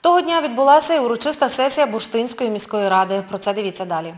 Того дня відбулася і урочиста сесія Бурштинської міської ради. Про це дивіться далі.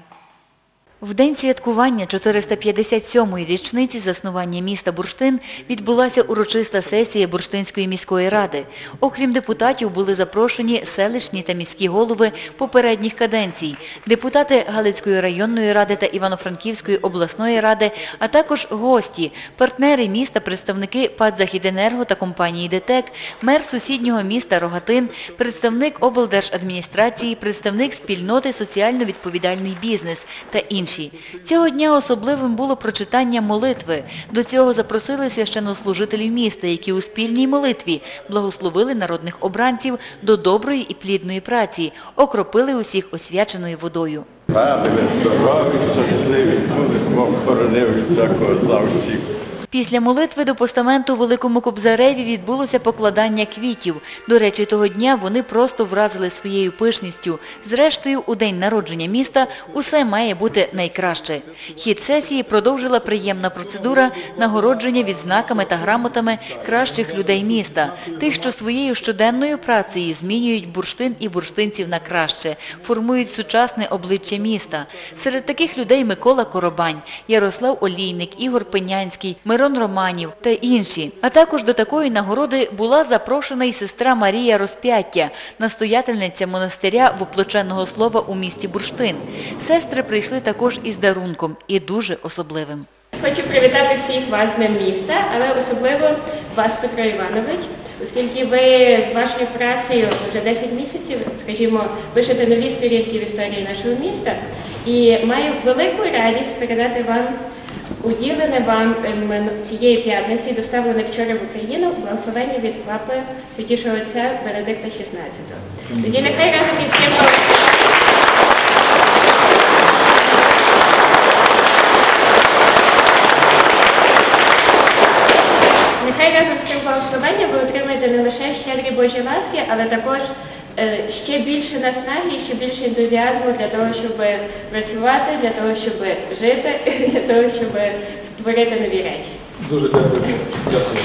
В день святкування 457-ї річниці заснування міста Бурштин відбулася урочиста сесія Бурштинської міської ради. Окрім депутатів, були запрошені селищні та міські голови попередніх каденцій, депутати Галицької районної ради та Івано-Франківської обласної ради, а також гості, партнери міста, представники ПАД «Західенерго» та компанії ДТЕК, мер сусіднього міста Рогатин, представник облдержадміністрації, представник спільноти «Соціально відповідальний бізнес» та інші. Цього дня особливим було прочитання молитви. До цього запросили священнослужителів міста, які у спільній молитві благословили народних обранців до доброї і плідної праці, окропили усіх освяченою водою. Пане, здорові, щасливі, Бог хоронив від всякого всіх. Після молитви до постаменту у Великому Кобзареві відбулося покладання квітів. До речі, того дня вони просто вразили своєю пишністю. Зрештою, у день народження міста усе має бути найкраще. Хід сесії продовжила приємна процедура нагородження відзнаками та грамотами кращих людей міста, тих, що своєю щоденною працею змінюють бурштин і бурштинців на краще, формують сучасне обличчя міста. Серед таких людей Микола Коробань, Ярослав Олійник, Ігор Пенянський, Мирон Романів та інші. А також до такої нагороди була запрошена й сестра Марія Розп'яття, настоятельниця монастиря воплоченого слова у місті Бурштин. Сестри прийшли також із дарунком і дуже особливим. Хочу привітати всіх вас з Днем міста, але особливо вас, Петро Іванович, оскільки ви з вашою працею вже 10 місяців, скажімо, пишете нові сторінки в історії нашого міста. І маю велику радість передати вам уділене вам ем, цієї п'ятниці, доставлене вчора в Україну, благословення від папи святішого отця Бенедикта XVI. Тоді нехай разом із цим Нехай разом з цим благословенням ви отримаєте не лише щедрі Божі ласки, але також ще більше наснаги ще більше ентузіазму для того, щоб працювати, для того, щоб жити, для того, щоб творити нові речі. Дуже дякую. Дякую.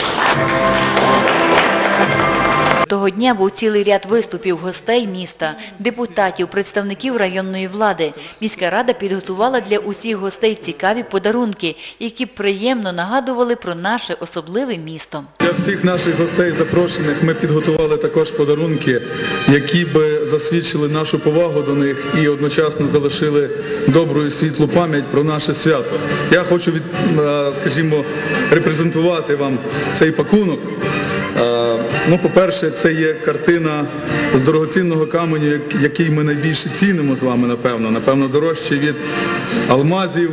Того дня був цілий ряд виступів гостей міста, депутатів, представників районної влади. Міська рада підготувала для усіх гостей цікаві подарунки, які приємно нагадували про наше особливе місто. Для всіх наших гостей запрошених ми підготували також подарунки, які би засвідчили нашу повагу до них і одночасно залишили добру і світлу пам'ять про наше свято. Я хочу, від, е, скажімо, репрезентувати вам цей пакунок. Е, Ну, по-перше, це є картина з дорогоцінного каменю, який ми найбільше цінимо з вами, напевно. Напевно, дорожче від алмазів,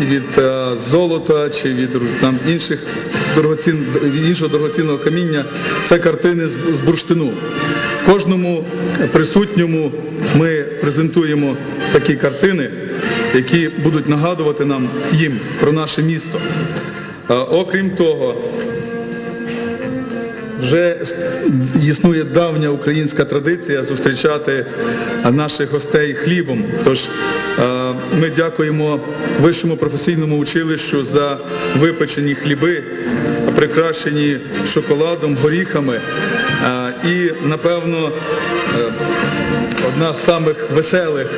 від е, золота чи від там, інших дорогоцін, іншого дорогоцінного каміння. Це картини з, з бурштину. Кожному присутньому ми презентуємо такі картини, які будуть нагадувати нам їм про наше місто. Е, Окрім того, вже існує давня українська традиція зустрічати наших гостей хлібом. Тож е, ми дякуємо Вищому професійному училищу за випечені хліби, прикрашені шоколадом, горіхами. Е, І, напевно, е, одна з самих веселих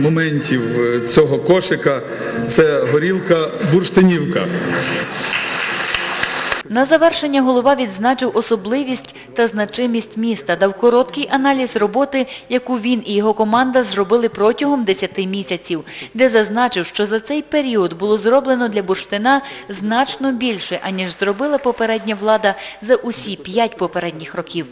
моментів цього кошика це горілка бурштинівка. На завершення голова відзначив особливість та значимість міста, дав короткий аналіз роботи, яку він і його команда зробили протягом 10 місяців, де зазначив, що за цей період було зроблено для бурштина значно більше, аніж зробила попередня влада за усі п'ять попередніх років.